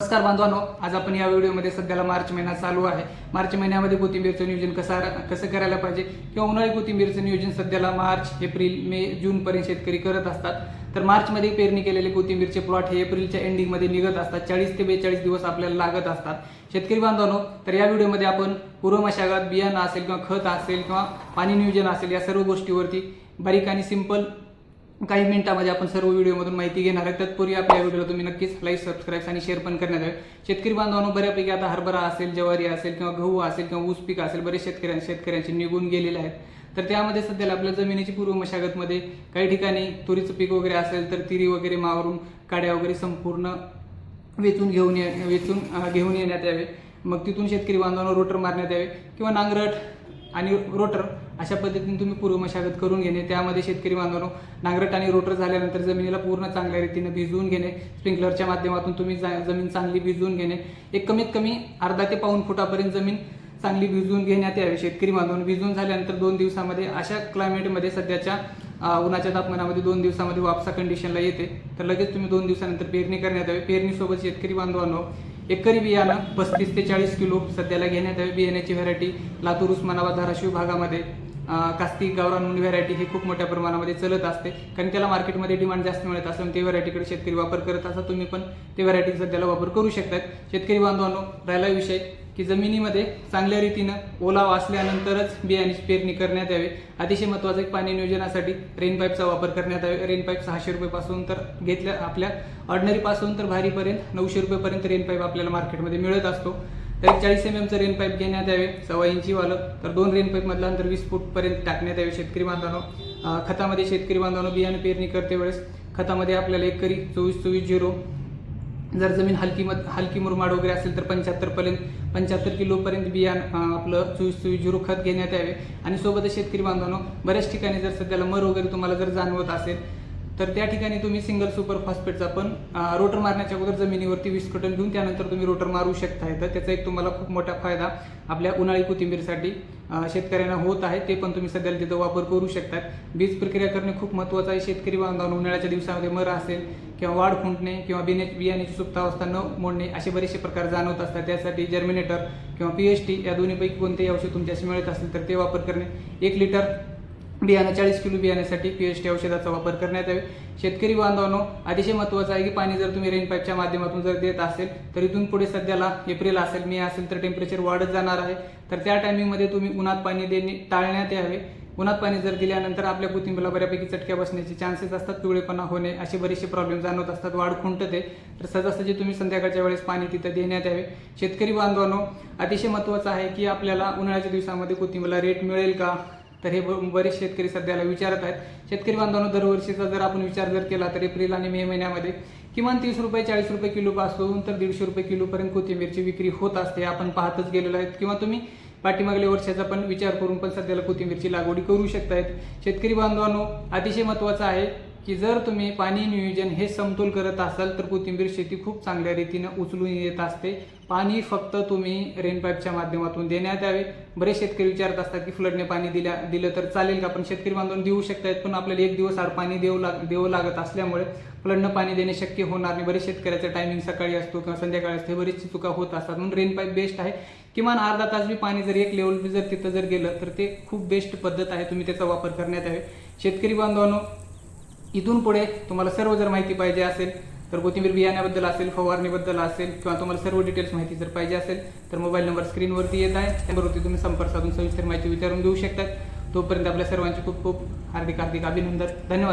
नमस्कार बांधवांनो आज आपण या व्हिडिओमध्ये सध्याला मार्च महिना चालू आहे. मार्च महिन्यामध्ये कोथिंबीरचं नियोजन कसं कसं करायला पाहिजे किंवा उन्हाळी कोथिंबीरचं नियोजन सध्याला मार्च एप्रिल मे जूनपर्यंत शेतकरी करत असतात. तर मार्चमध्ये पेरणी केलेले कोथिंबीरचे प्लॉट हे एप्रिलच्या एंडिंगमध्ये निघत असतात. चाळीस ते बेचाळीस दिवस आपल्याला लागत असतात. शेतकरी बांधवांनो तर या व्हिडिओमध्ये आपण पूर्व मशागत बियाणं असेल किंवा खत असेल किंवा पाणी नियोजन असेल या सर्व गोष्टीवरती बारीक आणि सिंपल काही मिनिटामध्ये आपण सर्व व्हिडिओमधून माहिती घेणार आहे तत्पूर्वी आपल्या व्हिडिओला तुम्ही नक्कीच लाईक सबस्क्राईब आणि शेअर पण करण्यात यावे शेतकरी बांधवांनो बऱ्यापैकी आता हरभरा असेल ज्वारी असेल किंवा गहू असेल किंवा ऊस पीक असेल बरेच शेतकऱ्यांचे शेतकऱ्यांचे निघून गेलेले आहेत. तर त्यामध्ये सध्याला आपल्या जमिनीची पूर्व मशागतमध्ये काही ठिकाणी तुरीचं पीक वगैरे असेल तर तिरी वगैरे मावरून काड्या वगैरे संपूर्ण वेचून घेऊन ये वेचून घेऊन येण्यात यावे. मग तिथून शेतकरी बांधवांना रोटर मारण्यात यावे किंवा नांगरट आणि रोटर अशा पद्धतीने तुम्ही पूर्व मशागत करून घेणे त्यामध्ये शेतकरी बांधवांनो नांगरट आणि रोटर झाल्यानंतर जमिनीला पूर्ण चांगल्या रीतीने भिजवून घेणे स्प्रिंकलरच्या माध्यमातून तुम्ही जा- जमीन चांगली भिजवून घेणे एक कमीत कमी अर्धा ते पाऊन फुटापर्यंत जमीन चांगली भिजवून घेण्यात यावी. शेतकरी बांधवांनो भिजवून झाल्यानंतर दोन दिवसामध्ये अशा क्लायमेटमध्ये सध्याच्या उन्हाच्या तापमानामध्ये दोन दिवसामध्ये वापसा कंडिशनला येते. तर लगेच तुम्ही दोन दिवसानंतर पेरणी करण्यात यावी. पेरणीसोबत शेतकरी बांधवांनो एकरी बियाणं पस्तीस ते चाळीस किलो सध्याला घेण्यात यावी बियाण्याची व्हरायटी लातूर उस्मानाबाद धाराशिव भागामध्ये कास्ती गावरान व्हरायटी ही खूप मोठ्या प्रमाणामध्ये चलत असते. कारण त्याला मार्केटमध्ये डिमांड जास्त मिळत असल्यामुळे ते व्हरायटीकडे शेतकरी वापर करत असा तुम्ही पण ते व्हरायटी सध्याला वापर करू शकतात. शेतकरी बांधवांनो राहिला विषय. की जमिनीमध्ये चांगल्या रीतीनं ओलावा असल्यानंतरच बियाण्याची पेरणी करण्यात यावी. अतिशय महत्त्वाचं एक पाणी नियोजनासाठी रेन पाईपचा वापर करण्यात यावे. रेन पाईप सहाशे रुपयेपासून तर घेतल्या आपल्या ऑर्डनरीपासून तर भारीपर्यंत नऊशे रुपयेपर्यंत रेन पाईप आपल्याला मार्केटमध्ये मिळत असतो. तर चाळीस एम एमचं रेन पाईप घेण्यात यावे. सव्वा इंची वालं तर दोन रेन पाईपमधलं अंतर वीस फूटपर्यंत टाकण्यात यावे. शेतकरी बांधवांनो खतामध्ये शेतकरी बांधवांनो बियाणं पेरणी करते वेळेस खतामध्ये आपल्याला एकरी चोवीस चोवीस झिरो जर जमीन हलकी मत हलकी मुरमाड वगैरे असेल तर पंच्याहत्तरपर्यंत पंच्याहत्तर किलोपर्यंत बियाण आपलं चोवीस चोवीस झिरो खत घेण्यात यावे. आणि सोबतच शेतकरी बांधवांनो बऱ्याच ठिकाणी जर सध्याला मर वगैरे तुम्हाला जर जाणवत असेल तर त्या ठिकाणी तुम्ही सिंगल सुपर फॉस्फेटचा पण रोटर मारण्याच्या अगोदर जमिनीवरती विस्फोटन घेऊन त्यानंतर तुम्ही रोटर मारू शकताय तर त्याचा एक तुम्हाला खूप मोठा फायदा आपल्या उन्हाळी कोथिंबीरसाठी शेतकऱ्यांना होत आहे. ते पण तुम्ही सध्याला तिथं वापर करू शकतात. बीज प्रक्रिया करणे खूप महत्त्वाचं आहे. शेतकरी बांधवांना उन्हाळ्याच्या दिवसामध्ये मर असेल किंवा वाढ खुंटणे किंवा बिने बियाण्याची सुप्तावस्था न मोडणे असे बरेचसे प्रकार जाणवत असतात. त्यासाठी जर्मिनेटर किंवा पी एच टी या दोन्हीपैकी कोणतेही औषध तुमच्याशी मिळत असेल तर ते वापर करणे. एक लिटर बियाणं चाळीस किलो बियाण्यासाठी पी एच टी औषधाचा वापर करण्यात यावे. शेतकरी बांधवांनो अतिशय महत्त्वाचं आहे की पाणी जर तुम्ही रेन पाईपच्या माध्यमातून जर देत असेल तर इथून पुढे सध्याला एप्रिल असेल मे असेल तर टेम्परेचर वाढत जाणार आहे. तर त्या टायमिंगमध्ये तुम्ही उन्हात पाणी देणे टाळण्यात यावे. उन्हात पाणी जर दिल्यानंतर आपल्या कोथिंबीरला बऱ्यापैकी चटक्या बसण्याचे चान्सेस असतात पिवळेपणा होणे असे बरेचसे प्रॉब्लेम जाणवत असतात वाढ खुंटते. तर सहजासहजी तुम्ही संध्याकाळच्या वेळेस पाणी तिथं देण्यात यावे. शेतकरी बांधवांनो अतिशय महत्त्वाचं आहे की आपल्याला उन्हाळ्याच्या दिवसामध्ये कोथिंबीरला रेट मिळेल का? तर हे ब- बरेच शेतकरी सध्याला विचारत आहेत. शेतकरी बांधवांनो दरवर्षीचा जर आपण विचार जर केला तर एप्रिल आणि मे महिन्यामध्ये किमान तीस रुपये चाळीस रुपये किलोपासून तर दीडशे रुपये किलोपर्यंत कोथिंबीरची विक्री होत असते. आपण पाहतच गेलेलो आहेत. किंवा तुम्ही पाठीमागल्या वर्षाचा पण विचार करून पण सध्याला कोथिंबीरची लागवडी करू शकतायत. शेतकरी बांधवांनो अतिशय महत्त्वाचं आहे की जर तुम्ही पाणी नियोजन हे समतोल करत असाल तर कोथिंबीर शेती खूप चांगल्या रीतीनं उचलून येत असते. पाणी फक्त तुम्ही रेनपाईपच्या माध्यमातून देण्यात यावे. बरेच शेतकरी विचारत असतात की फ्लडने पाणी दिल्या दिलं तर चालेल का? पण शेतकरी बांधून देऊ शकतात पण आपल्याला एक दिवस आड पाणी देऊ लाग देऊ लागत असल्यामुळे फ्लडनं पाणी देणे शक्य होणार नाही. बरेच शेतकऱ्याचा टायमिंग सकाळी असतो किंवा संध्याकाळी असते बरीचशी चुका होत असतात. म्हणून रेन पाईप बेस्ट आहे. किमान अर्धा तास बी पाणी जर एक लेवल जर तिथं जर गेलं तर ते खूप बेस्ट पद्धत आहे. तुम्ही त्याचा वापर करण्यात यावे. शेतकरी बांधवांनो इथून पुढे तुम्हाला सर्व जर माहिती पाहिजे असेल तर कोथिंबीर बियाण्याबद्दल असेल फवारणीबद्दल असेल किंवा तुम्हाला सर्व डिटेल्स माहिती जर पाहिजे असेल तर मोबाईल नंबर स्क्रीनवरती येत आहे. त्यावरती तुम्ही संपर्क साधून सविस्तर माहिती विचारून घेऊ शकतात तोपर्यंत आपल्या सर्वांचे खूप खूप हार्दिक हार्दिक अभिनंदन. धन्यवाद.